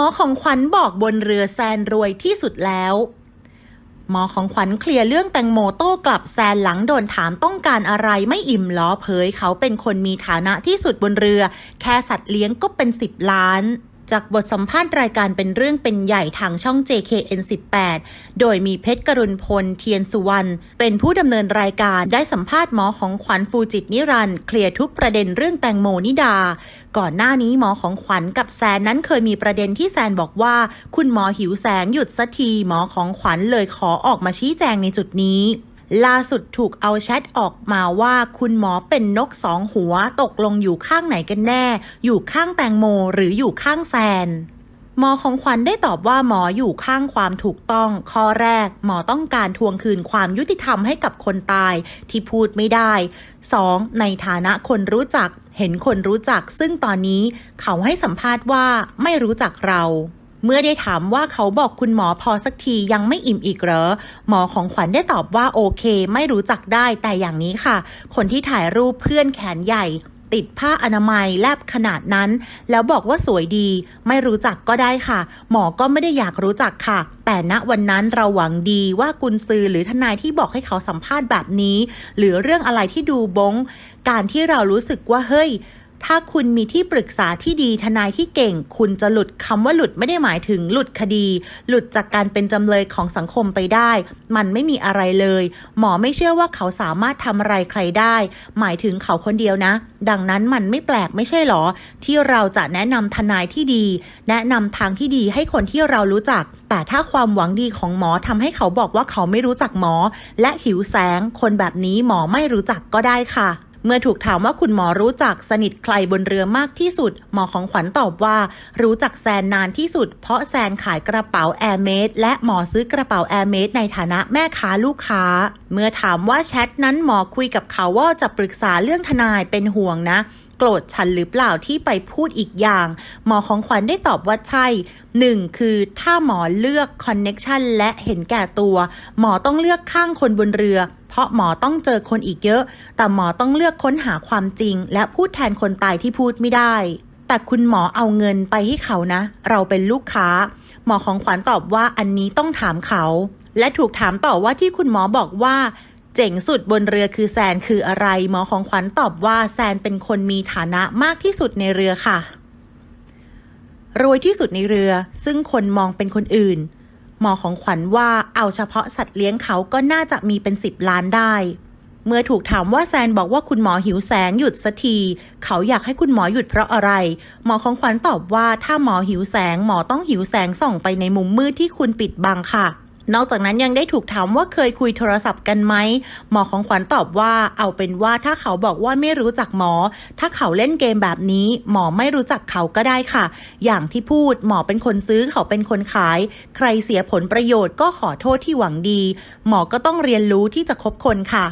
อของขวัญบอกบนเรือแซนรวยที่สุดแล้ว หมอของขวัญเคลียร์เรื่องแตงโมโต้กลับแซนหลังโดนถามต้องการอะไรไม่อิ่มล้อเผยเขาเป็นคนมีฐานะที่สุดบนเรือ แค่สัตว์เลี้ยงก็เป็นสิบล้าน จากบทสัมภาษณ์รายการเป็นเรื่องเป็นใหญ่ทางช่อง JKN 18 โดยมีเพชรกรุณพล เทียนสุวรรณ เป็นผู้ดำเนินรายการได้สัมภาษณ์หมอของขวัญฟูจิตนิรันเคลียร์ทุกประเด็นเรื่องแตงโมนิดา ก่อนหน้านี้หมอของขวัญกับแซนนั้นเคยมีประเด็นที่แซนบอกว่า คุณหมอหิวแสงหยุดสักทีหมอของขวัญเลยขอออกมาชี้แจงในจุดนี้ ล่าสุดถูกเอาแชทออกมาว่าคุณหมอเป็นนกสองหัวตกลงอยู่ข้างไหนกันแน่ อยู่ข้างแตงโมหรืออยู่ข้างแซนหมอของขวัญได้ตอบว่าหมออยู่ข้างความถูกต้อง ข้อแรก หมอต้องการทวงคืนความยุติธรรมให้กับคนตายที่พูดไม่ได้ 2. ในฐานะคนรู้จัก เห็นคนรู้จัก ซึ่งตอนนี้เขาให้สัมภาษณ์ว่าไม่รู้จักเรา เมื่อได้ถามว่าเขาบอกคุณหมอพอสักทียังไม่อิ่มอีกเหรอ หมอของขวัญได้ตอบว่าโอเค ไม่รู้จักได้แต่อย่างนี้ค่ะ คนที่ถ่ายรูปเพื่อนแขนใหญ่ ติดผ้าอนามัยแลบขนาดนั้น แล้วบอกว่าสวยดี ไม่รู้จักก็ได้ค่ะ หมอก็ไม่ได้อยากรู้จักค่ะแต่ณวันนั้นเราหวังดีว่ากุญซือหรือทนายที่บอกให้เขาสัมภาษณ์แบบนี้ หรือเรื่องอะไรที่ดูบง การที่เรารู้สึกว่าเฮ้ย ถ้าคุณมีที่ปรึกษาที่ดีทนายที่เก่ง คุณจะหลุดคำว่าหลุดไม่ได้หมายถึงหลุดคดี หลุดจากการเป็นจำเลยของสังคมไปได้ มันไม่มีอะไรเลย หมอไม่เชื่อว่าเขาสามารถทำอะไรใครได้ หมายถึงเขาคนเดียวนะ ดังนั้นมันไม่แปลกไม่ใช่หรอ ที่เราจะแนะนำทนายที่ดี แนะนำทางที่ดีให้คนที่เรารู้จัก แต่ถ้าความหวังดีของหมอทำให้เขาบอกว่าเขาไม่รู้จักหมอ และหิวแสง คนแบบนี้หมอไม่รู้จักก็ได้ค่ะ เมื่อถูกถามว่าคุณหมอรู้จักสนิทใครบนเรือมากที่สุด หมอของขวัญตอบว่า รู้จักแซนนานที่สุด เพราะแซนขายกระเป๋าแอร์เมดและหมอซื้อกระเป๋าแอร์เมดในฐานะแม่ค้าลูกค้าเมื่อถามว่าแชทนั้นหมอคุยกับเขาว่าจะปรึกษาเรื่องทนายเป็นห่วงนะ โกรธฉันหรือเปล่าที่ไปพูดอีกอย่าง หมอของขวัญได้ตอบว่าใช่หนึ่งคือถ้าหมอเลือกคอนเน็กชันและเห็นแก่ตัว หมอต้องเลือกข้างคนบนเรือ เพราะหมอต้องเจอคนอีกเยอะ แต่หมอต้องเลือกค้นหาความจริง และพูดแทนคนตายที่พูดไม่ได้แต่คุณหมอเอาเงินไปให้เขานะ เราเป็นลูกค้า หมอของขวัญตอบว่าอันนี้ต้องถามเขา และถูกถามต่อว่าที่คุณหมอบอกว่าเจ๋งสุดบนเรือคือแซนคืออะไรหมอของขวัญตอบว่าแซนเป็นคนมีฐานะมากที่สุดในเรือค่ะ รวยที่สุดในเรือ ซึ่งคนมองเป็นคนอื่น หมอของขวัญว่าเอาเฉพาะสัตว์เลี้ยงเขาก็น่าจะมีเป็นสิบล้านได้ เมื่อถูกถามว่าแซนบอกว่าคุณหมอหิวแสงหยุดสักที เขาอยากให้คุณหมอหยุดเพราะอะไร หมอของขวัญตอบว่าถ้าหมอหิวแสงหมอต้องหิวแสงส่องไปในมุมมืดที่คุณปิดบังค่ะ นอกจากนั้นยังได้ถูกถามว่าเคยคุยโทรศัพท์กันไหม หมอของขวัญตอบว่า เอาเป็นว่าถ้าเขาบอกว่าไม่รู้จักหมอ ถ้าเขาเล่นเกมแบบนี้ หมอไม่รู้จักเขาก็ได้ค่ะ อย่างที่พูดหมอเป็นคนซื้อเขาเป็นคนขาย ใครเสียผลประโยชน์ก็ขอโทษที่หวังดี หมอก็ต้องเรียนรู้ที่จะคบคนค่ะ